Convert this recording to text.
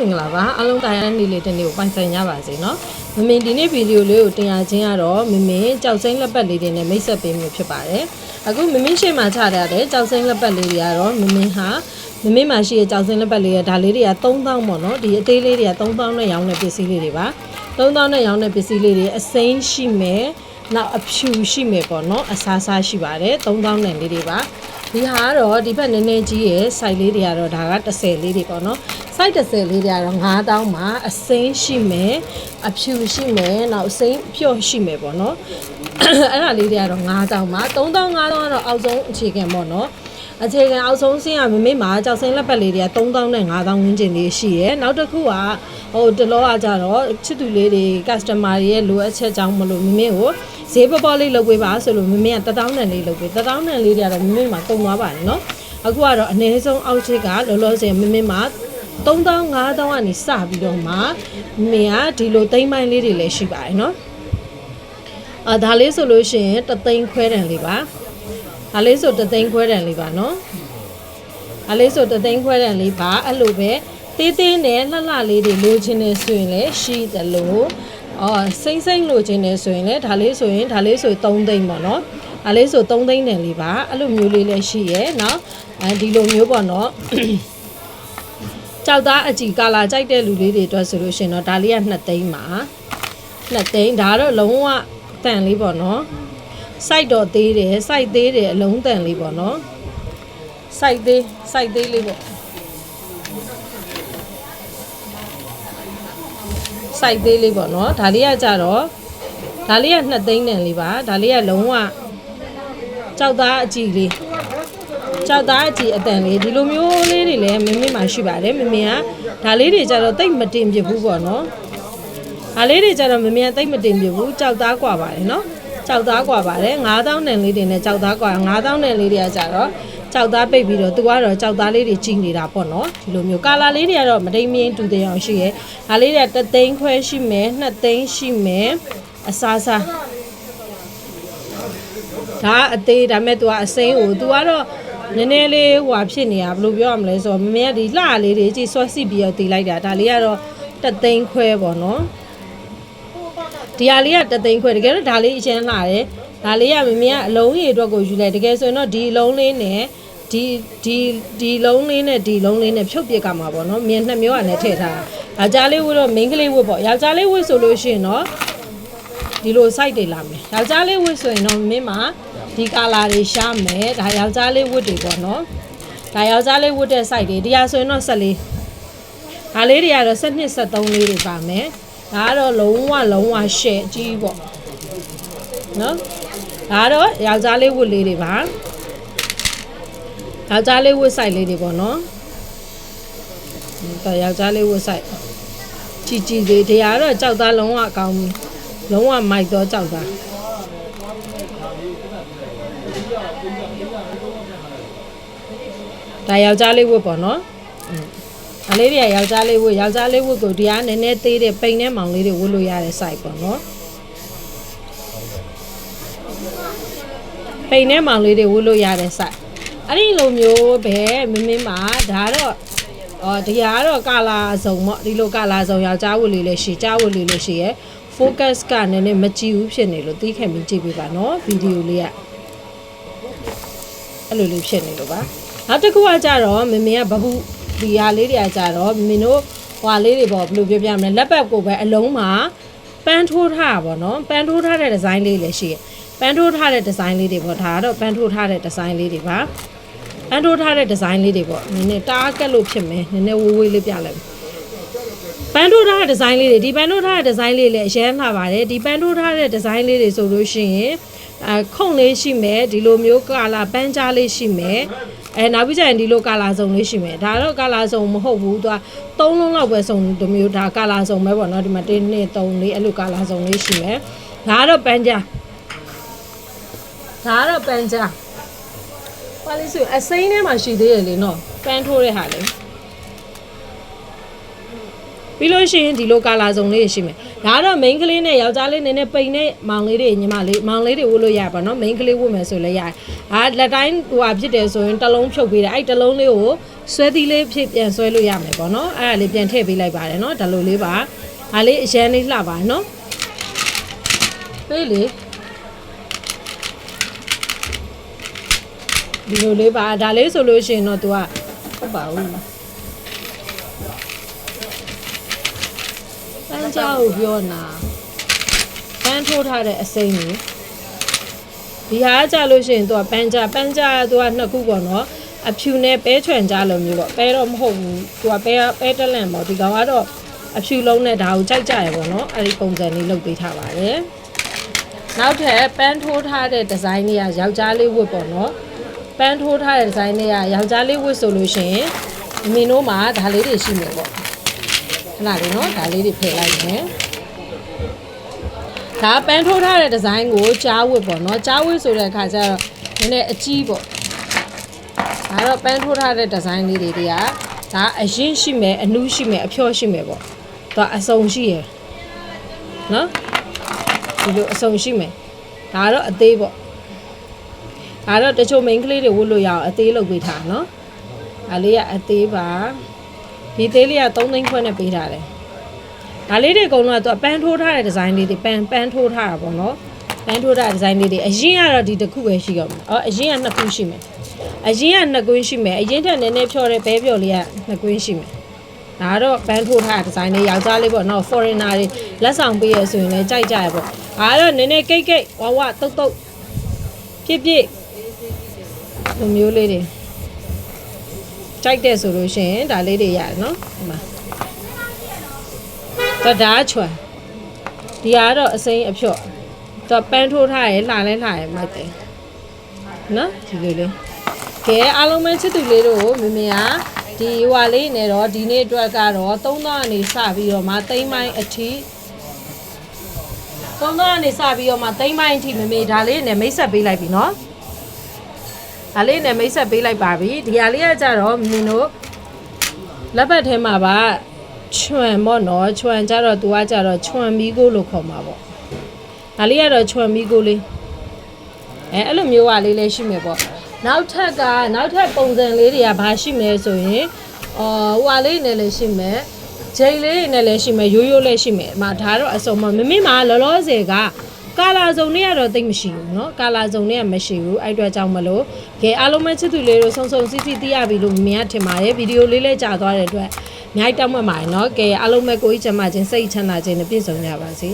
မင်္ဂလာပါအားလုံးတိုင်းရတဲ့နေ့လေးတစ်နေ့ကိုပိုင်ဆိုင်ကြပါစေเนาะမမင်ဒီနေ့ဗီဒီယိုလေးကိုတင်ရခြင်းကတော့မမင်ကြောက်စိမ့်လက်ပတ်လေးတွေနဲ့မိတ်ဆက်ပေးမျိုးဖြစ်ပါတယ်အခုမမင်ရှေ့မှာချထားတဲ့ကြောက်စိမ့်လက်ပတ်လေးတွေကတော့မမင်ဟာမမင်မှာရှိတဲ့ကြောက်စိမ့်လက်ပတ်လေးရဒါလေးတွေက3000ပေါ့เนาะဒီအသေးလေးတွေက3000နဲ့ရောင်းတဲ့ပစ္စည်းလေးတွေပါ3000နဲ့ရောင်းတဲ့ပစ္စည်းလေးတွေအစိမ်းရှိမယ်နောက်အဖြူရှိမယ်ပေါ့เนาะအစားစားရှိပါတယ်3000နဲ့လေးတွေပါ ဒီဟာကတော့ဒီဘက်နည်းနည်းကြီးရဲ့ site လေးတွေကတော့ဒါက30လေးတွေပေါ့နော် site 30လေးတွေကတော့9000မှာအစိမ်းရှိမယ်အဖြူရှိမယ်နောက်အစိမ်းဖြော့ရှိမယ်ပေါ့နော်အဲ့ဒါလေးတွေကတော့9000မှာ3000 9000ကတော့အောက်ဆုံးအခြေခံပေါ့နော်အခြေခံအောက်ဆုံးဆင်းရမမေ့မှာကြောက်စင်းလက်ပတ်လေးတွေက3000နဲ့5000ဝန်းကျင်လေးရှိရဲနောက်တစ်ခုကဟိုတလောကကြတော့ချစ်သူလေးတွေ customer တွေရဲ့လိုအပ်ချက်ကြောင့်မလို့မမေ့ကိုဈေးပေါ်ပေါ်လေးလုပ်ပေးပါဆိုလို့မမေ့က1000နဲ့လေးလုပ်ပေး1000နဲ့လေးတွေကတော့မမေ့မှာကုန်သွားပါတယ်နော်အခုကတော့အနည်းဆုံးအောက်ချက်ကလောလောဆယ်မမေ့မှာ 3000 5000ကနေစပြီးတော့မှမင်းကဒီလိုသိမ်းပိုင်းလေးတွေလည်းရှိပါတယ်နော်အာဒါလေးဆိုလို့ရှိရင်တသိန်းခွဲတန်လေးပါဒါလေးဆိုတသိန်းခွဲတန်လေးပါနော်ဒါလေးဆိုတသိန်းခွဲတန်လေးပါအဲ့လိုပဲသေးသေးနဲ့လှလှလေးတွေလိုချင်နေဆိုရင်လည်းရှိသလိုအော်စိမ့်စိမ့်လိုချင်နေဆိုရင်လည်းဒါလေးဆိုရင်ဒါလေးဆို3သိန်းပေါ့နော်ဒါလေးဆို3သိန်းတန်လေးပါအဲ့လိုမျိုးလေးလည်းရှိရဲ့နော်အဲဒီလိုမျိုးပေါ့နော် ကြောက်သားအကြည်ကာလာကြိုက်တဲ့လူလေးတွေအတွက်ဆိုလို့ရှိရင်တော့ဒါလေးက2သိန်းပါ2သိန်းဒါကတော့လုံးဝတန်လေးပေါ့နော် site တော့သေးတယ် site သေးတယ်အလုံးတန်လေးပေါ့နော် site သေး site သေးလေးပေါ့ site သေးလေးပေါ့နော်ဒါလေးကကြတော့ဒါလေးက2သိန်းတန်လေးပါဒါလေးကလုံးဝကြောက်သားအကြည်လေး ကြောက်သားအကြည့်အတန်လေးဒီလိုမျိုးလေးတွေလည်းမင်းမင်းမှရှိပါတယ်မမင်းကဒါလေးတွေကြတော့တိတ်မတင်ပြဘူးပေါ့နော်ဒါလေးတွေကြတော့မမင်းကတိတ်မတင်ပြဘူးကြောက်သားกว่าပါတယ်နော်ကြောက်သားกว่าပါတယ်9000နန်လေးတွေနဲ့ကြောက်သားกว่า9000နန်လေးတွေကကြတော့ကြောက်သားပိတ်ပြီးတော့သူကတော့ကြောက်သားလေးတွေကြီးနေတာပေါ့နော်ဒီလိုမျိုးကာလာလေးတွေကတော့မတိမ်မင်းတူတဲ့အောင်ရှိရဲဒါလေးတွေကတသိန်းခွဲရှိမယ်နှစ်သိန်းရှိမယ်အစားစား ဒါအသေးဒါမဲ့ तू ကအစိမ်းကို तू ကတော့ နည်းနည်းလေးဟွာဖြစ်နေတာဘယ်လိုပြောရမလဲဆိုတော့မမေကဒီလှလေးတွေကြည့်ဆွတ်စီပြီးတော့တီးလိုက်တာဒါလေးကတော့တသိန်းခွဲပေါ့နော်ဒီဟာလေးကတသိန်းခွဲတကယ်တော့ဒါလေးအချင်းလှတယ်ဒါလေးကမမေကအလုံးကြီးအတွက်ကိုယူလိုက်တကယ်ဆိုရင်တော့ဒီအလုံးလေးနဲ့ဒီဒီဒီလုံးလေးနဲ့ဒီလုံးလေးနဲ့ဖြုတ်ပြက်ကမှာပေါ့နော်မြင်နှစ်မျိုးကလည်းထည့်ထားတာယောက်ျားလေးဝတ်တော့မိန်းကလေးဝတ်ပေါ့ယောက်ျားလေးဝတ်ဆိုလို့ရှိရင်တော့ဒီလို site တွေလာမယ်ယောက်ျားလေးဝတ်ဆိုရင်တော့မင်းမှာ ဒီကာလာတွေရှားမယ်ဒါယောက်ျားလေးဝတ်တွေပေါ့နော်ဒါယောက်ျားလေးဝတ်တဲ့ site တွေတရားဆိုရင်တော့14ဒါလေးတွေကတော့7 73လေးတွေပါမယ်ဒါကတော့လုံးဝလုံးဝ share အကြီးပေါ့နော်ဒါကတော့ယောက်ျားလေးဝတ်လေးတွေပါယောက်ျားလေးဝတ် site လေးတွေပေါ့နော်ဒါယောက်ျားလေးဝတ် site ကြည်ကြည်လေးတရားတော့ကြောက်သားလုံးဝအကောင်းပြီလုံးဝမိုက်တော့ကြောက်သား ဒါယောက်ျားလေးဝတ်ပေါ့နော်อืมဒါလေးတွေကယောက်ျားလေးဝတ်ယောက်ျားလေးဝတ်ကိုဒီကနည်းနည်းသေးတဲ့ပိန်နဲ့မောင်လေးတွေဝတ်လို့ရတဲ့ site ပေါ့နော်ပိန်နဲ့မောင်လေးတွေဝတ်လို့ရတဲ့ site အဲ့ဒီလိုမျိုးပဲမင်းမင်းမှာဒါတော့အော်ဒီဟာကတော့ကာလာစုံပေါ့ဒီလိုကာလာစုံယောက်ျားဝတ်လေးလည်းရှိကြားဝတ်လေးလည်းရှိရယ် focus ကနည်းနည်းမကြည့်ဘူးဖြစ်နေလို့သိခဲ့ပြီးကြည့်ပေးပါနော်ဗီဒီယိုလေးကအဲ့လိုလေးဖြစ်နေလို့ပါ နောက်တစ်ခုကကြတော့မမေကဘဟုဒီဟာလေးတွေကကြတော့မမေတို့ဟွာလေးတွေပေါ့ဘယ်လိုပြောပြမလဲလက်ပတ်ကိုပဲအလုံးမှာပန်းထိုးထားတာပေါ့နော်ပန်းထိုးထားတဲ့ဒီဇိုင်းလေးလည်းရှိရယ်ပန်းထိုးထားတဲ့ဒီဇိုင်းလေးတွေပေါ့ဒါကတော့ပန်းထိုးထားတဲ့ဒီဇိုင်းလေးတွေပါပန်းထိုးထားတဲ့ဒီဇိုင်းလေးတွေပေါ့နည်းနည်းတားကက်လို့ဖြစ်မယ်နည်းနည်းဝေးဝေးလေးပြလိုက်မယ်ပန်းထိုးထားတဲ့ဒီဇိုင်းလေးတွေဒီပန်းထိုးထားတဲ့ဒီဇိုင်းလေးလည်းအရင်လှပါတယ်ဒီပန်းထိုးထားတဲ့ဒီဇိုင်းလေးတွေဆိုလို့ရှိရင်အဲခုံလေးရှိမယ်ဒီလိုမျိုးကာလာပန်းကြားလေးရှိမယ် အဲနောက်ပြီးကျရင်ဒီလိုကာလာစုံလေးရှိမယ်ဒါတော့ကာလာစုံမဟုတ်ဘူးသူကသုံးလုံးလောက်ပဲစုံဒီမျိုးဒါကာလာစုံပဲပေါ့နော်ဒီမှာ1 2 3 4အဲ့လိုကာလာစုံလေးရှိမယ်ဒါကတော့ပန်းကြားဒါကတော့ပန်းကြားပါလိဆိုအစိမ်းထဲမှာရှိသေးတယ်လေနော်ပန်းထိုးတဲ့ဟာလေ ပြီးလို့ရှိရင်ဒီလိုကာလာစုံလေးရှိမယ်ဒါကတော့ main ကလေးနဲ့ယောက်ျားလေးနည်းနည်းပိန်နဲ့မောင်လေးတွေညီမလေးမောင်လေးတွေဝတ်လို့ရပါတော့ main ကလေးဝတ်မယ်ဆိုလည်းရတယ်အာလက်တိုင်းဟိုဟာဖြစ်တယ်ဆိုရင်တစ်လုံးဖြုတ်ပေးတယ်အဲ့တစ်လုံးလေးကိုဆွဲသီးလေးဖြစ်ပြန်ဆွဲလို့ရမယ်ပေါ့နော်အဲ့ဒါလေးပြန်ထည့်ပေးလိုက်ပါတယ်နော်ဒါလိုလေးပါဒါလေးအရန်လေးလှပါနော်ပေးလေဒီလိုလေးပါဒါလေးဆိုလို့ရှိရင်တော့ तू ကဟုတ်ပါဘူး ကြားကိုပြောနာပန်းထိုးထားတဲ့အစိမ့်ကြီးဒီဟာကြလို့ရှိရင်သူကပန်းကြပန်းကြသူကနှစ်ခုပေါ့နော်အဖြူနဲ့ပဲချွန်ကြလိုမျိုးပေါ့ပဲတော့မဟုတ်ဘူးသူကပဲပဲတက်လန့်ပေါ့ဒီကောင်ကတော့အဖြူလုံးနဲ့ဒါကိုကြိုက်ကြရပေါ့နော်အဲဒီပုံစံလေးလုပ်ပေးထားပါတယ်နောက်ထပ်ပန်းထိုးထားတဲ့ဒီဇိုင်းလေးကယောက်ျားလေးဝတ်ပေါ့နော်ပန်းထိုးထားတဲ့ဒီဇိုင်းလေးကယောက်ျားလေးဝတ်ဆိုလို့ရှိရင်အမင်းတို့မှာဒါလေးတွေရှိမယ်ပေါ့ ခဏလေးနော်ဒါလေးတွေဖယ်လိုက်မယ်ဒါပန်းထိုးထားတဲ့ဒီဇိုင်းကိုကြားဝတ်ပေါ့နော်ကြားဝတ်ဆိုတဲ့အခါကျတော့နည်းနည်းအကြီးပေါ့ဒါတော့ပန်းထိုးထားတဲ့ဒီဇိုင်းလေးတွေတွေကဒါအရင်ရှိမယ်အနူးရှိမယ်အဖျော့ရှိမယ်ပေါ့သူကအစုံရှိရယ်နော်ဒီလိုအစုံရှိမယ်ဒါတော့အသေးပေါ့ဒါတော့တချို့ main ကလေးတွေဝတ်လို့ရအောင်အသေးလုပ်ပေးထားနော်။ဒါလေးကအသေးပါ။ ဒီသေးလေးက3သိန်းခွဲနဲ့ပေးထားတယ်။ဒါလေးတွေအကုန်လုံးကသူကပန်းထိုးထားတဲ့ဒီဇိုင်းလေးတွေပန်းပန်းထိုးထားတာပေါ့နော်။ပန်းထိုးထားတဲ့ဒီဇိုင်းလေးတွေအရင်ကတော့ဒီတစ်ခုပဲရှိတော့မှာ။အော်အရင်ကနှစ်ခုရှိမယ်။အရင်ကနှစ်ကွင်းရှိမယ်။အရင်ထက်နည်းနည်းဖြော့တဲ့ဘဲပြော်လေးကနှစ်ကွင်းရှိမယ်။ဒါကတော့ပန်းထိုးထားတဲ့ဒီဇိုင်းလေးယောက်ျားလေးပေါ့နော် foreigner တွေလက်ဆောင်ပေးရဆိုရင်လည်းကြိုက်ကြရပေါ့။ဒါကတော့နည်းနည်းကိတ်ကိတ်ဝဝတုတ်တုတ်ပြစ်ပြစ်လိုမျိုးလေးတွေ ကြိုက်တဲ့ဆိုလို့ရှိရင်ဒါလေးတွေရတယ်နော်ဒီမှာဒါဒါချွန်ဒီကတော့အစိမ်းအဖြော့တော့ပန်းထိုးထားရလှလဲလှရမိုက်တယ်နော်ဒီလိုလေးကဲအားလုံးပဲချစ်သူလေးတို့ကိုမမေကဒီဟွာလေးနဲ့တော့ဒီနေ့အတွက်ကတော့3000ကနေစပြီးတော့မှသိမ့်မိုင်းအထိ3000ကနေစပြီးတော့မှသိမ့်မိုင်းအထိမမေဒါလေးနဲ့မိတ်ဆက်ပေးလိုက်ပြီနော် ဒါလေးနဲ့မိတ်ဆက်ပေးလိုက်ပါပြီဒီဟာလေးကကြတော့မင်းတို့လက်ပတ်ထဲမှာပါချွမ်ပေါ့နော်ချွမ်ကြတော့သူကကြတော့ချွမ်မီကိုလို့ခေါ်မှာပေါ့ဒါလေးကတော့ချွမ်မီကိုလေးအဲအဲ့လိုမျိုးကလေးလေးရှိမယ်ပေါ့နောက်ထပ်ကနောက်ထပ်ပုံစံလေးတွေကဘာရှိမလဲဆိုရင်အော်ဟွာလေးနဲ့လည်းရှိမယ်ဂျိန်လေးနဲ့လည်းရှိမယ်ရိုးရိုးလည်းရှိမယ်အမဒါတော့အစုံမမမေမှာလောလောဆယ်က ကာလာစုံတွေကတော့တိတ်မရှိဘူးเนาะကာလာစုံတွေကမရှိဘူးအဲ့အတွက်ကြောင့်မလို့ကဲအားလုံးပဲချစ်သူလေးတို့ဆုံဆုံစီစီသိရပြီလို့မင်းကထင်ပါတယ်ဗီဒီယိုလေးလေးကြာသွားတဲ့အတွက်အများကြီးတောင်းပန်ပါတယ်เนาะကဲအားလုံးပဲကိုကြီးချမ်းသာခြင်းစိတ်ချမ်းသာခြင်းနဲ့ပြည့်စုံကြပါစေ